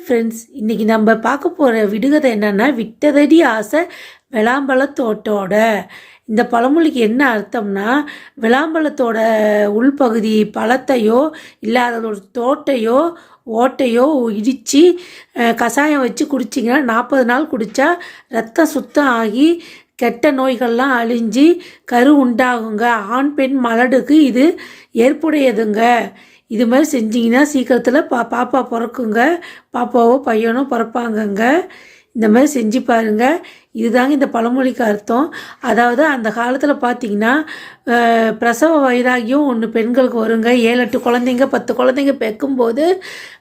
Friends இன்றைக்கி நம்ம பார்க்க போகிற விடுகதை என்னென்னா விட்டதடி ஆசை விளாம்பழத்தோட்டோட இந்த பழமொழிக்கு என்ன அர்த்தம்னா விளாம்பழத்தோட உள்பகுதி பழத்தையோ இல்லை அதோட தோட்டையோ ஓட்டையோ இடித்து கஷாயம் வச்சு குடிச்சிங்கன்னா நாற்பது நாள் குடித்தா ரத்தம் சுத்தம் ஆகி கெட்ட நோய்கள்லாம் அழிஞ்சு கரு உண்டாகுங்க. ஆண் பெண் மலடுக்கு இது ஏற்புடையதுங்க. இது மாதிரி செஞ்சிங்கன்னா சீக்கிரத்தில் பா பாப்பா பிறக்குங்க. பாப்பாவோ பையனோ பிறப்பாங்கங்க. இந்த மாதிரி செஞ்சு பாருங்க. இதுதாங்க இந்த பழமொழிக்கு அர்த்தம். அதாவது அந்த காலத்தில் பார்த்தீங்கன்னா பிரசவ வைராகியம் ஒன்று பெண்களுக்கு வருங்க. ஏழு எட்டு குழந்தைங்க பத்து குழந்தைங்க பெக்கும்போது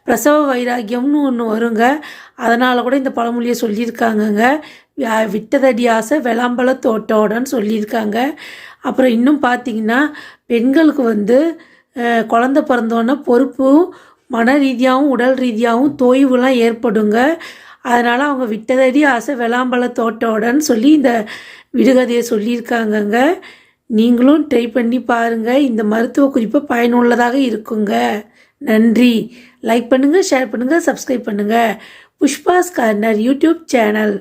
பிரசவ வைராகியம்னு ஒன்று வருங்க. அதனால் கூட இந்த பழமொழியை சொல்லியிருக்காங்கங்க. விட்டதடி ஆசை விளாம்பழ தோட்டோடன்னு சொல்லியிருக்காங்க. அப்புறம் இன்னும் பார்த்தீங்கன்னா பெண்களுக்கு வந்து குழந்த பிறந்தோன்னே பொறுப்பும் மன ரீதியாகவும் உடல் ரீதியாகவும் தோய்வுலாம் ஏற்படுங்க. அதனால் அவங்க விட்டதடி ஆசை விளாம்பழ தோட்டோடன்னு சொல்லி இந்த விடுகதையை சொல்லியிருக்காங்கங்க. நீங்களும் ட்ரை பண்ணி பாருங்கள் இந்த மருத்துவ குறிப்பு பயனுள்ளதாக இருக்குங்க. நன்றி. லைக் பண்ணுங்கள் ஷேர் பண்ணுங்கள் சப்ஸ்கிரைப் பண்ணுங்கள் புஷ்பாஸ் கார்னர் யூடியூப் சேனல்.